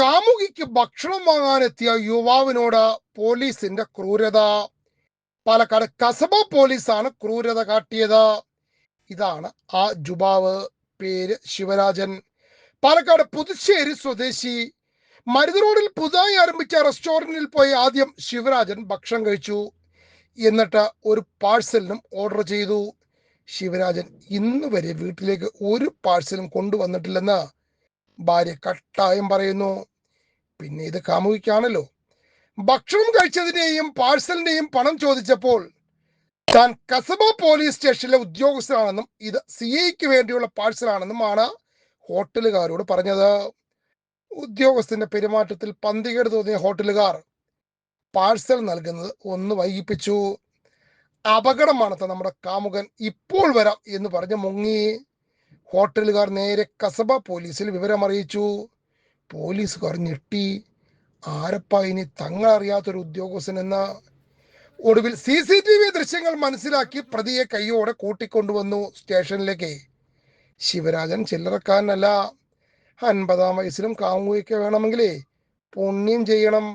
കാമുകിക്ക് ഭക്ഷണം വാങ്ങാനെത്തിയ യുവാവിനോട് പോലീസിന്റെ ക്രൂരത. പാലക്കാട് കസബ പോലീസാണ് ക്രൂരത കാട്ടിയത്. ഇതാണ് ആ ജുബാവ്. പേര് ശിവരാജൻ. പാലക്കാട് പുതുശ്ശേരി സ്വദേശി. മരുത് റോഡിൽ പുതുതായി ആരംഭിച്ച റെസ്റ്റോറന്റിൽ പോയി ആദ്യം ശിവരാജൻ ഭക്ഷണം കഴിച്ചു. എന്നിട്ട് ഒരു പാഴ്സലിനും ഓർഡർ ചെയ്തു. ശിവരാജൻ ഇന്ന് വരെ വീട്ടിലേക്ക് ഒരു പാഴ്സലും കൊണ്ടുവന്നിട്ടില്ലെന്ന് ഭാര്യ കട്ടായം പറയുന്നു. പിന്നെ ഇത് കാമുകിക്കാണല്ലോ. ഭക്ഷണം കഴിച്ചതിന്റെയും പാഴ്സലിന്റെയും പണം ചോദിച്ചപ്പോൾ താൻ കസബ പോലീസ് സ്റ്റേഷനിലെ ഉദ്യോഗസ്ഥനാണെന്നും ഇത് സി ഐക്ക് വേണ്ടിയുള്ള പാഴ്സലാണെന്നുമാണ് ഹോട്ടലുകാരോട് പറഞ്ഞത്. ഉദ്യോഗസ്ഥന്റെ പെരുമാറ്റത്തിൽ പന്തികേട് തോന്നിയ ഹോട്ടലുകാർ പാഴ്സൽ നൽകുന്നത് ഒന്ന് വൈകിപ്പിച്ചു. അപകടമാണ് നമ്മുടെ കാമുകൻ ഇപ്പോൾ വരാം എന്ന് പറഞ്ഞ് മുങ്ങി. ഹോട്ടലുകാർ നേരെ കസബ പോലീസിൽ വിവരമറിയിച്ചു. പോലീസുകാർ ഞെട്ടി. ആരപ്പ ഇനി തങ്ങളറിയാത്തൊരു ഉദ്യോഗസ്ഥൻ എന്ന ഒടുവിൽ സി സി ടി വി ദൃശ്യങ്ങൾ മനസ്സിലാക്കി പ്രതിയെ കൈയോടെ കൂട്ടിക്കൊണ്ടുവന്നു സ്റ്റേഷനിലേക്ക്. ശിവരാജൻ ചില്ലറക്കാരനല്ല. അൻപതാം വയസ്സിലും കാമുകയൊക്കെ വേണമെങ്കിലേ പുണ്യം ചെയ്യണം.